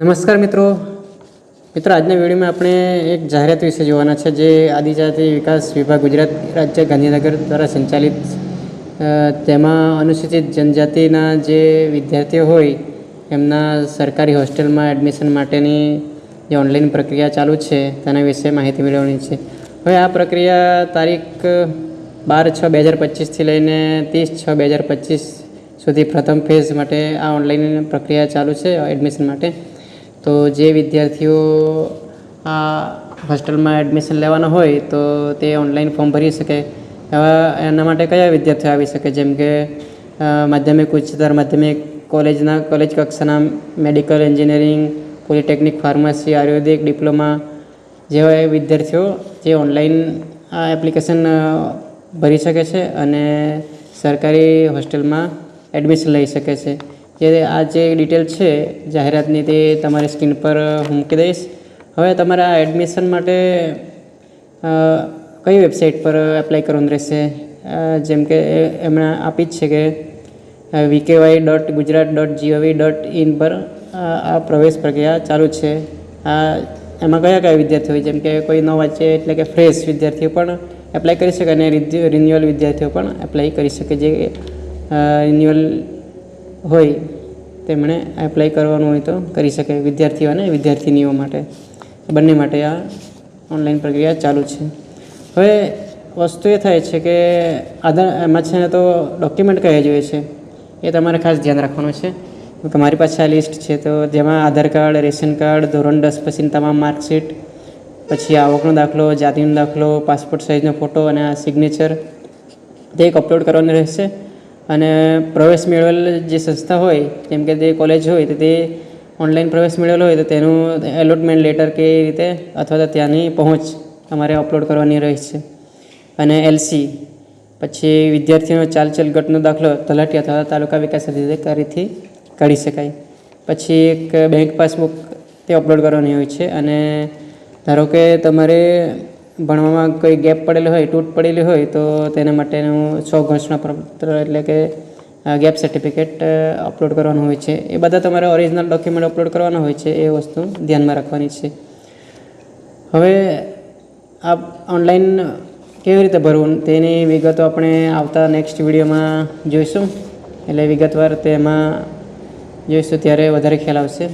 નમસ્કાર મિત્રો. મિત્રો, આજના વિડીયોમાં આપણે એક જાહેરાત વિશે જોવાના છે જે આદિજાતિ વિકાસ વિભાગ ગુજરાત રાજ્ય ગાંધીનગર દ્વારા સંચાલિત તેમાં અનુસૂચિત જનજાતિના જે વિદ્યાર્થીઓ હોય, એમના સરકારી હોસ્ટેલમાં એડમિશન માટેની જે ઓનલાઈન પ્રક્રિયા ચાલુ છે, તેના વિશે માહિતી મેળવવાની છે. હવે આ પ્રક્રિયા તારીખ બાર છ બે હજાર પચીસથી લઈને ત્રીસ છ બે હજાર પચીસ સુધી પ્રથમ ફેઝ માટે આ ઓનલાઈન પ્રક્રિયા ચાલુ છે, એડમિશન માટે. તો જે વિદ્યાર્થીઓ આ હોસ્ટેલમાં એડમિશન લેવાના હોય તો તે ઓનલાઈન ફોર્મ ભરી શકે. એવા એના માટે કયા વિદ્યાર્થીઓ આવી શકે? જેમ કે માધ્યમિક, ઉચ્ચતર માધ્યમિક, કોલેજના કોલેજ કક્ષાના medical engineering polytechnic pharmacy Ayurvedic diploma જેવા એ વિદ્યાર્થીઓ જે ઓનલાઈન આ એપ્લિકેશન ભરી શકે છે અને સરકારી હોસ્ટેલમાં એડમિશન લઈ શકે છે. જે આ જે ડિટેલ છે જાહેરાતની તે તમારી સ્ક્રીન પર હું મૂકી દઈશ. હવે તમારા એડમિશન માટે કઈ વેબસાઇટ પર એપ્લાય કરવાનું રહેશે? જેમ કે એમણે આપી જ છે કે VKY dot Gujarat dot G O V dot in પર આ પ્રવેશ પ્રક્રિયા ચાલુ છે. આ, એમાં કયા કયા વિદ્યાર્થીઓ જેમ કે, કોઈ ન વાંચે એટલે કે ફ્રેશ વિદ્યાર્થીઓ પણ એપ્લાય કરી શકે અને રિન્યુઅલ વિદ્યાર્થીઓ પણ એપ્લાય કરી શકે. જે રિન્યુઅલ હોય, તેમણે એપ્લાય કરવાનું હોય તો કરી શકે વિદ્યાર્થીઓ અને વિદ્યાર્થિનીઓ માટે. બંને માટે આ ઓનલાઈન પ્રક્રિયા ચાલુ છે. હવે વસ્તુ એ થાય છે કે આધાર, એમાં છે ને તો ડોક્યુમેન્ટ કયા જોઈએ છે? એ તમારે ખાસ ધ્યાન રાખવાનું છે. કે મારી પાસે આ લિસ્ટ છે, તો જેમાં આધાર કાર્ડ, રેશન કાર્ડ, ધોરણ દસ પછીની તમામ માર્કશીટ પછી આવકનો દાખલો, જાતિનો દાખલો પાસપોર્ટ સાઇઝનો ફોટો અને આ સિગ્નેચર તે એક અપલોડ કરવાનું રહેશે. અને પ્રવેશ મેળવેલ જે સંસ્થા હોય, જેમ કે તે કોલેજ હોય, તો તે ઓનલાઈન પ્રવેશ મેળવેલો હોય, તો તેનું એલોટમેન્ટ લેટર કે એ રીતે અથવા તો ત્યાંની પહોંચ તમારે અપલોડ કરવાની રહે છે. અને એલસી પછી વિદ્યાર્થીનો ચાલચલ ગટનો દાખલો તલાટી અથવા તાલુકા વિકાસ અધિકારીથી કાઢી શકાય. પછી એક બેંક પાસબુક તે અપલોડ કરવાની હોય છે. અને ધારો કે તમારે ભણવામાં કોઈ ગેપ પડેલો હોય, તૂટ પડેલી હોય, તો તેના માટેનું સો ઘોષણાપત્ર એટલે કે ગેપ સર્ટિફિકેટ અપલોડ કરવાનું હોય છે. એ બધા તમારે ઓરિજિનલ ડોક્યુમેન્ટ અપલોડ કરવાના હોય છે, એ વસ્તુ ધ્યાનમાં રાખવાની છે. હવે આ ઓનલાઈન કેવી રીતે ભરવું? તેની વિગતો આપણે આવતા નેક્સ્ટ વિડીયોમાં જોઈશું. એટલે વિગતવાર તેમાં જોઈશું, ત્યારે વધારે ખ્યાલ આવશે.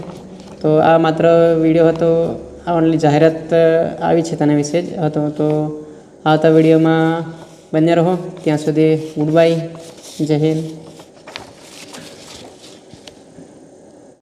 તો આ માત્ર વીડિયો હતો. આ ઓનલી જાહેરાત આવી છે તેના વિશે જ. હતો તો આવતા વિડીયોમાં બન્યા રહો. ત્યાં સુધી ગુડ બાય. જય હિન્દ.